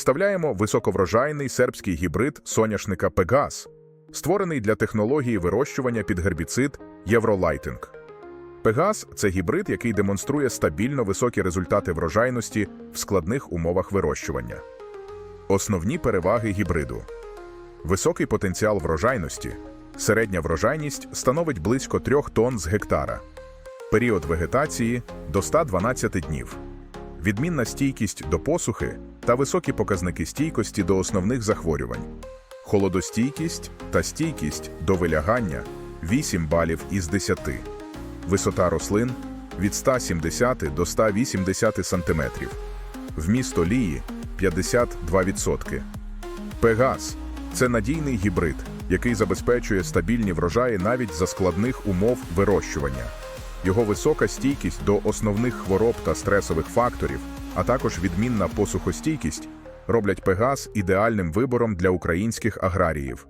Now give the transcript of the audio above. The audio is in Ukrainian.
Представляємо високоврожайний сербський гібрид соняшника Пегас, створений для технології вирощування під гербіцид Євролайтинг. Пегас це гібрид, який демонструє стабільно високі результати врожайності в складних умовах вирощування. Основні переваги гібриду: високий потенціал врожайності, середня врожайність становить близько 3 тонн з гектара, період вегетації до 112 днів, відмінна стійкість до посухи та високі показники стійкості до основних захворювань, холодостійкість та стійкість до вилягання 8 балів із 10, висота рослин від 170 до 180 см, вміст олії 52%. Пегас це надійний гібрид, який забезпечує стабільні врожаї навіть за складних умов вирощування. Його висока стійкість до основних хвороб та стресових факторів, а також відмінна посухостійкість роблять Пегас ідеальним вибором для українських аграріїв.